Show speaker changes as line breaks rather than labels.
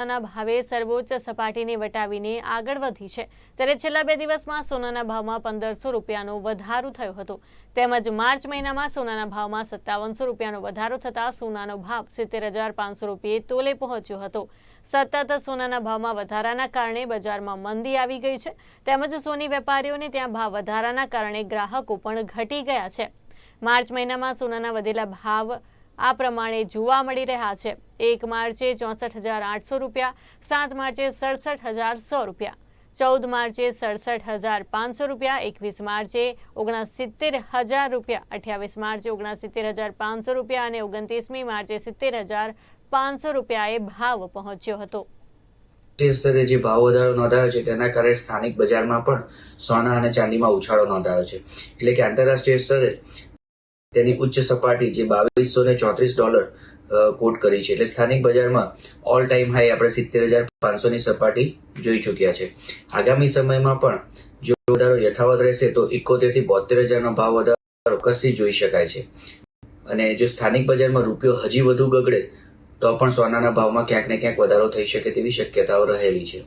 સોનાના ભાવે સર્વોચ્ચ સપાટીને વટાવીને આગળ વધી છે. ત્યારે છેલ્લા બે દિવસમાં સોનાના ભાવમાં પંદરસો રૂપિયાનો વધારો થયો હતો. તેમજ માર્ચ મહિનામાં સોનાના ભાવમાં સત્તાવનસો રૂપિયાનો વધારો થતાં સોનાનો ભાવ સિત્તેર હજાર પાંચસો રૂપિયે તોલે પહોંચ્યો હતો. સતત સોનાના ભાવમાં વધારાના કારણે બજારમાં મંદી આવી ગઈ છે. તેમજ સોની વેપારીઓને ત્યાં ભાવ વધારાના કારણે ગ્રાહકો પણ ઘટી ગયા છે. માર્ચ મહિનામાં સોનાના વધેલા ભાવ આ પ્રમાણે જોવા મળી રહ્યા છે. એક માર્ચે ચોસઠ હજાર આઠસો રૂપિયા, સાત માર્ચે સડસઠ હજાર સો રૂપિયા, ચૌદ માર્ચે સડસઠ હજાર પાંચસો રૂપિયા, એકવીસ માર્ચે ઓગણસિત્તેર હજાર રૂપિયા, અઠ્યાવીસ માર્ચે ઓગણસિત્તેર હજાર પાંચસો રૂપિયા અને ઓગણત્રીસમી માર્ચે સિત્તેર હજાર પાંચસો રૂપિયાએ ભાવ પહોંચ્યો હતો.
સ્તરે જે ભાવ વધારો નોંધાયો છે, તેના કારણે સ્થાનિક બજારમાં પણ સોના અને ચાંદીમાં ઉછાળો નોંધાયો છે. એટલે કે આંતરરાષ્ટ્રીય સ્તરે તેની ઉચ્ચ સપાટી જે બાવીસો ને ચોત્રીસ ડોલર કોટ કરી છે. એટલે સ્થાનિક બજારમાં ઓલ ટાઈમ હાઈ આપણે સિત્તેર હજાર પાંચસોની સપાટી જોઈ ચૂક્યા છે. આગામી સમયમાં પણ જો વધારો યથાવત રહેશે તો ઇકોતેરથી બોતેર હજારનો ભાવ વધારો ચોક્કસથી જોઈ શકાય છે. અને જો સ્થાનિક બજારમાં રૂપિયો હજી વધુ ગગડે, તો પણ સોનાના ભાવમાં ક્યાંક ને ક્યાંક વધારો થઈ શકે તેવી શક્યતાઓ રહેલી છે.